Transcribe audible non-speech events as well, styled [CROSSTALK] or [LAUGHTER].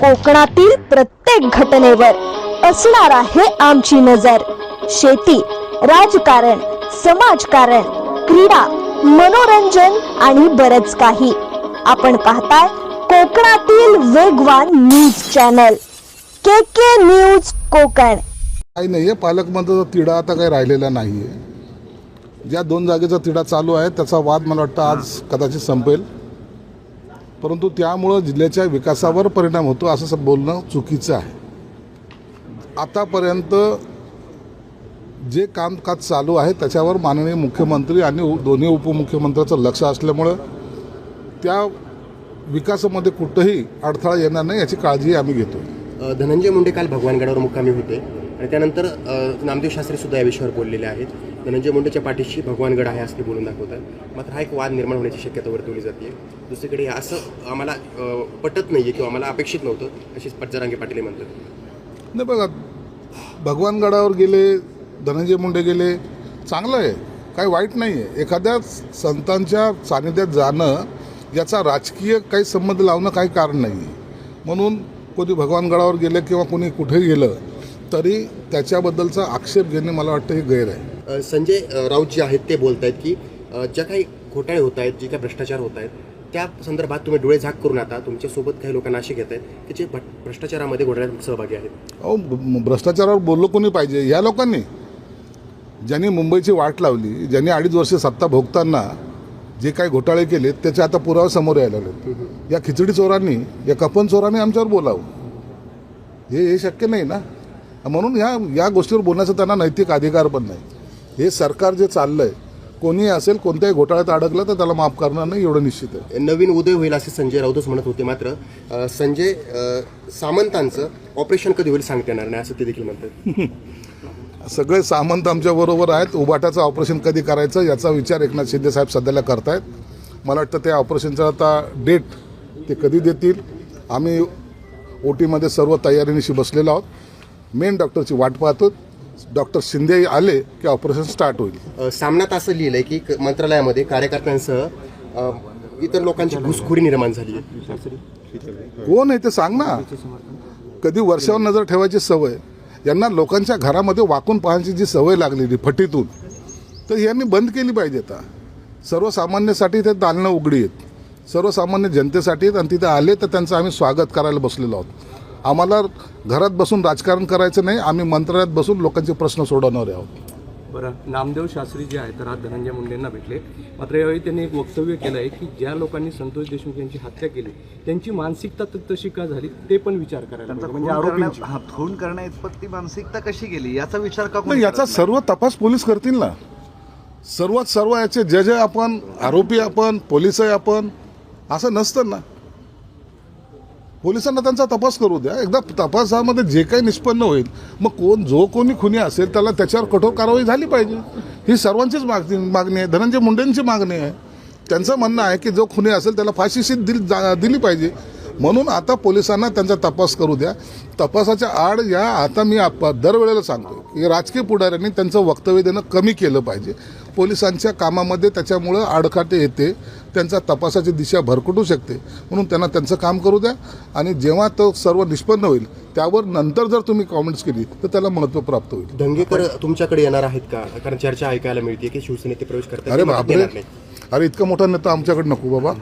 कोकणातील प्रत्येक घटनेवर असणार आहे आमची नजर. शेती राजकारण समाजकारण क्रीडा मनोरंजन आणि बरच काही. आपण पाहताय कोकणातील वेगवान news channel. K K news Konkan. काही नाही आहे पालकमंत्र्याचा तिढा आता काही राहिलेला नाही आहे ज्या दोन जागेचा तिढा चालू आहे त्याचा वाद मला वाटतं आज कदाचित संपेल. परंतु त्यामुळं जिल्ह्याच्या विकासावर परिणाम होतो असं बोलणं चुकीचं आहे. आतापर्यंत जे कामकाज चालू आहे त्याच्यावर माननीय मुख्यमंत्री आणि उ- दोन्ही उपमुख्यमंत्र्याचं लक्ष असल्यामुळं त्या विकासामध्ये कुठंही अडथळा येणार नाही याची काळजी आम्ही घेतो धनंजय मुंडे काल भगवानगडावर मुक्कामी होते. आणि त्यानंतर नामदेव शास्त्री सुद्धा या विषयावर बोललेले आहेत. धनंजय मुंडेच्या पाठीशी भगवानगड आहे असं ते बोलून दाखवतात. मात्र हा एक वाद निर्माण होण्याची शक्यता वर्तवली जाते. दुसरीकडे असं आम्हाला पटत नाही आहे किंवा आम्हाला अपेक्षित नव्हतं अशीच पटजरांगे पाटील म्हणतात. नाही बघा भगवानगडावर गेले धनंजय मुंडे गेले चांगलं आहे. काही वाईट नाही आहे एखाद्या संतांच्या सानिध्यात जाणं याचा राजकीय काही संबंध लावणं काही कारण नाही आहे म्हणून कोणी भगवानगडावर गेलं किंवा कोणी कुठे गेलं तरी त्याच्याबद्दलचा आक्षेप घेणे मला वाटतं हे गैर आहे. संजय राऊत जे आहेत ते बोलत आहेत की ज्या काही घोटाळे होत आहेत जे काही भ्रष्टाचार होत आहेत त्या संदर्भात तुम्ही डोळे झाक करून आता तुमच्यासोबत काही लोकांना असे घेत आहेत की जे भ्रष्टाचारामध्ये घोटाळ्यात सहभागी आहेत. अहो भ्रष्टाचारावर बोललो कोणी पाहिजे? या लोकांनी. ज्यांनी मुंबईची वाट लावली ज्यांनी अडीच वर्ष सत्ता भोगताना जे काही घोटाळे केले त्याचे आता पुरावे समोर यायला लागले या खिचडी चोरांनी या कपन चोरांनी आमच्यावर बोलावं. हे हे शक्य नाही ना? म्हणून या या गोष्टीवर बोलण्याचा त्यांना नैतिक अधिकार पण नाही. हे सरकार जे चाललंय कोणी असेल कोणत्याही घोटाळ्यात अडकलं तर त्याला माफ करणार नाही एवढं निश्चित आहे. नवीन उदय होईल असे संजय राऊतच म्हणत होते मात्र संजय सामंतांचं ऑपरेशन कधी होईल सांगता येणार नाही असं ते देखील म्हणतात. [LAUGHS] सगळे सामंत आमच्या बरोबर आहेत उबाटाचं ऑपरेशन कधी करायचं याचा विचार एकनाथ शिंदे साहेब सध्याला करतायत. मला वाटतं त्या ऑपरेशनचा आता डेट ते कधी देतील आम्ही ओ टीमध्ये सर्व तयारीनिशी बसलेलो आहोत. मेन डॉक्टरची वाट पाहतो डॉक्टर शिंदे आले की ऑपरेशन स्टार्ट होईल. अ, सामनात असं लिहिलंय की मंत्रालयामध्ये कार्यकर्त्यांसह इतर लोकांची घुसखोरी निर्माण झाली कोण आहे ते सांग ना. कधी वर्षावर नजर ठेवायची सवय. यांना लोकांच्या घरामध्ये वाकून पाहण्याची जी सवय लागलेली फटीतून तर यांनी बंद केली पाहिजे आता. सर्वसामान्यासाठी ते दालनं उघडी आहेत. सर्वसामान्य जनतेसाठी आहेत आणि तिथे आले तर त्यांचं आम्ही स्वागत करायला बसलेलो आहोत. आम्हाला घरात बसून राजकारण करायचं नाही आम्ही मंत्रालयात बसून लोकांचे प्रश्न सोडवणारे आहोत. बरं नामदेव शास्त्री जे आहेत तर आज धनंजय मुंडेंना भेटले. मात्र यावेळी त्यांनी एक वक्तव्य केलं आहे की ज्या लोकांनी संतोष देशमुख यांची हत्या केली त्यांची मानसिकता तशी का झाली? ते पण विचार करायला पाहिजे. म्हणजे करण्या- आरोपींची हा, खून करण्या इतपत ती मानसिकता कशी गेली? याचा विचार का कोणी नाही याचा करत सर्व तपास पोलीस करतील ना. सर्वात सर्व याचे जज आहे आपण आरोपी आपण पोलीस आहे आपण असं नसतं ना. पोलिसांना त्यांचा तपास करू द्या. एकदा तपासामध्ये जे काही निष्पन्न होईल मग कोण जो कोणी खुनी असेल त्याला त्याच्यावर कठोर कारवाई झाली पाहिजे. ही सर्वांचीच मागणी मागणी आहे. धनंजय मुंडेंची मागणी आहे. त्यांचं म्हणणं आहे की जो खुनी असेल त्याला फाशीशी दिल जा- दिली पाहिजे. म्हणून आता पोलिसांना त्यांचा तपास करू द्या. तपासाच्या आड या. आता मी आप- दरवेळेला सांगतो की राजकीय पुढाऱ्यांनी त्यांचं वक्तव्य देणं कमी केलं पाहिजे. पोलिसांच्या कामामध्ये त्याच्यामुळं आडखाटे येते त्यांचा तपासाची दिशा भरकटू शकते. म्हणून त्यांना त्यांचं काम करू द्या आणि जेव्हा तो सर्व निष्पन्न होईल त्यावर नंतर जर तुम्ही कॉमेंट्स केली तर त्याला महत्त्व प्राप्त होईल. दंगेकर तुमच्याकडे येणार आहेत का? कारण चर्चा ऐकायला मिळते की शिवसेनेत प्रवेश करतात अरे बापरे. अरे इतका मोठा नेता आमच्याकडे नको बाबा.